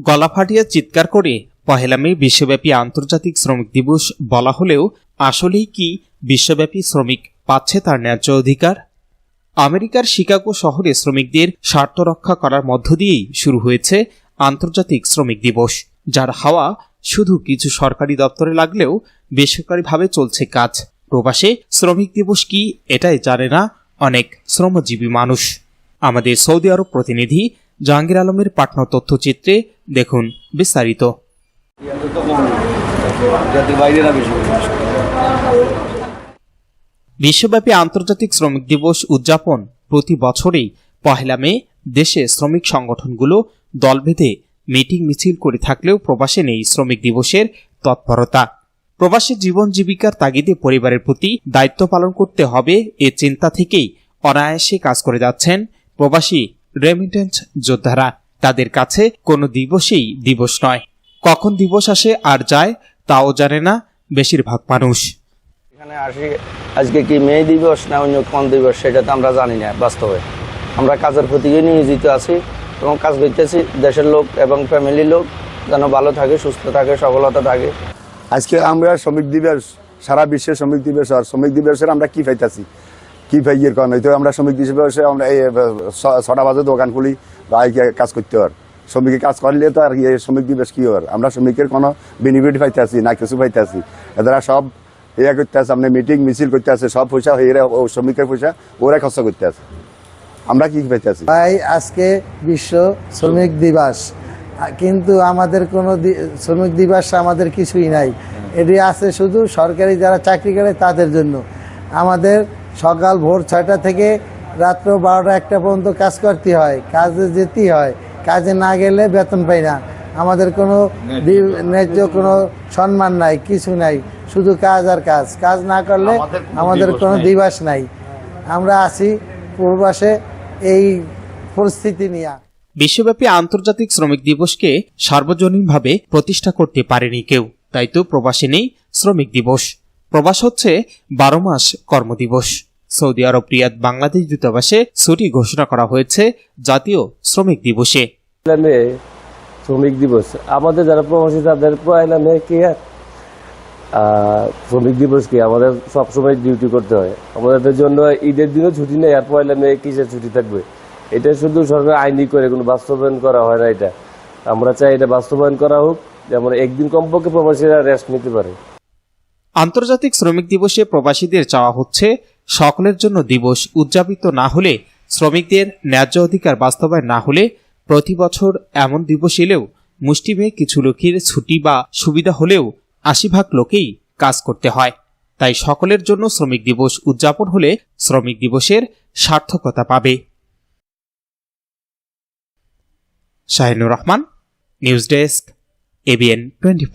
গলা ফাটিয়ে চিৎকার করে পহেলা মে বিশ্বব্যাপী আন্তর্জাতিক শ্রমিক দিবস বলা হলেও আসলেই কি বিশ্বব্যাপী শ্রমিক পাচ্ছে তার ন্যায্য অধিকার? আমেরিকার শিকাগো শহরে শ্রমিকদের স্বার্থ রক্ষা করার মধ্য দিয়েই শুরু হয়েছে আন্তর্জাতিক শ্রমিক দিবস, যার হাওয়া শুধু কিছু সরকারি দপ্তরে লাগলেও বেসরকারিভাবে চলছে কাজ। প্রবাসে শ্রমিক দিবস কি এটাই জানে না অনেক শ্রমজীবী মানুষ। আমাদের সৌদি আরব প্রতিনিধি জাহাঙ্গীর আলমের পাটনা তথ্যচিত্রে দেখুন, বিস্তারিত। বিশ্বব্যাপী আন্তর্জাতিক শ্রমিক দিবস উদযাপন প্রতি বছরেই পহেলা মে দেশে শ্রমিক সংগঠনগুলো দল বেঁধে মিটিং মিছিল করে থাকলেও প্রবাসে নেই শ্রমিক দিবসের তৎপরতা। প্রবাসী জীবন জীবিকার তাগিদে পরিবারের প্রতি দায়িত্ব পালন করতে হবে এ চিন্তা থেকেই অনায়াসে কাজ করে যাচ্ছেন প্রবাসী রেমিটেন্স যোদ্ধারা। তাদের কাছে কোনো দিবসেই দিবস নয়। কখন দিবস আসে আর যায় তাও জানে না বেশিরভাগ মানুষ। এখানে আসি আজকে কি মে দিবস না অন্য কোন দিবস সেটা তো আমরা জানি না বাস্তবে। আমরা কাজের প্রতি নিয়োজিত আছি এবং কাজ করতেছি দেশের লোক এবং ফ্যামিলির লোক যেন ভালো থাকে সুস্থ থাকে সফলতা থাকে। আজকে আমরা শ্রমিক দিবস সারা বিশ্বে শ্রমিক দিবস আর শ্রমিক দিবসের আমরা কি পাইতাছি? কি পাইয়ের কারণ? হয়তো আমরা শ্রমিক দিবসে আমরা এই ছটা বাজে দোকান খুলি বা কাজ করতে পার শ্রমিকে কাজ করলে তো আর এই শ্রমিক দিবস কি হর আমরা শ্রমিকের কোনো বেনিফিট পাইতে পাইতেছি না, কিছু পাইতেছি। এদের সব ইয়া করতে আছে আপনি মিটিং মিছিল করতে আছে সব পয়সা এরা ও শ্রমিকের পয়সা, ওরা খরচ করতে আছে আমরা কি পাইতেছি? ভাই, আজকে বিশ্ব শ্রমিক দিবস। কিন্তু আমাদের কোনো শ্রমিক দিবস আমাদের কিছুই নাই। এটি আছে শুধু সরকারি যারা চাকরি করে তাদের জন্য। আমাদের সকাল ভোর ছয়টা থেকে রাত্র বারোটা একটা পর্যন্ত কাজ করতে হয় কাজে যেতে হয়। কাজে না গেলে বেতন পাই না। আমাদের কোনো ন্যায্য কোনো সম্মান নাই কিছু নাই। শুধু কাজ আর কাজ। কাজ না করলে আমাদের কোনো দিবাস নাই। আমরা আছি পূর্বাসে এই পরিস্থিতি নিয়ে। বিশ্বব্যাপী আন্তর্জাতিক শ্রমিক দিবসকে সার্বজনীনভাবে প্রতিষ্ঠা করতে পারেনি কেউ। তাই তো প্রবাসী নেই শ্রমিক দিবস। প্রবাস হচ্ছে বারো মাস কর্মদিবস। সৌদি আরব রিয়াদ বাংলাদেশ দূতাবাসে ছুটি ঘোষণা করা হয়েছে জাতীয় শ্রমিক দিবসে। শ্রমিক দিবস। আমাদের যারা প্রবাসী তাদের পয়লা মে কি শ্রমিক দিবস কি? আমাদের সবসময় ডিউটি করতে হয়। আমাদের জন্য ঈদের দিনও ছুটি নেই আর পয়লা মে কিসের ছুটি থাকবে? এটা শুধু সরকার আইনি করে কোনো বাস্তবায়ন করা হয় না এটা। আমরা চাই এটা বাস্তবায়ন করা হোক যেমন একদিন কমপক্ষে প্রবাসীরা রেস্ট নিতে পারে। আন্তর্জাতিক শ্রমিক দিবসে প্রবাসীদের চাওয়া হচ্ছে সকলের জন্য দিবস উদযাপিত না হলে, শ্রমিকদের ন্যায্য অধিকার বাস্তবায়ন না হলে প্রতি বছর এমন দিবস এলেও মুষ্টিমে কিছু লোকের ছুটি বা সুবিধা হলেও আশি ভাগ লোকেই কাজ করতে হয়। তাই সকলের জন্য শ্রমিক দিবস উদযাপন হলে শ্রমিক দিবসের সার্থকতা পাবে। Shahinur Rahman, news desk ABN twenty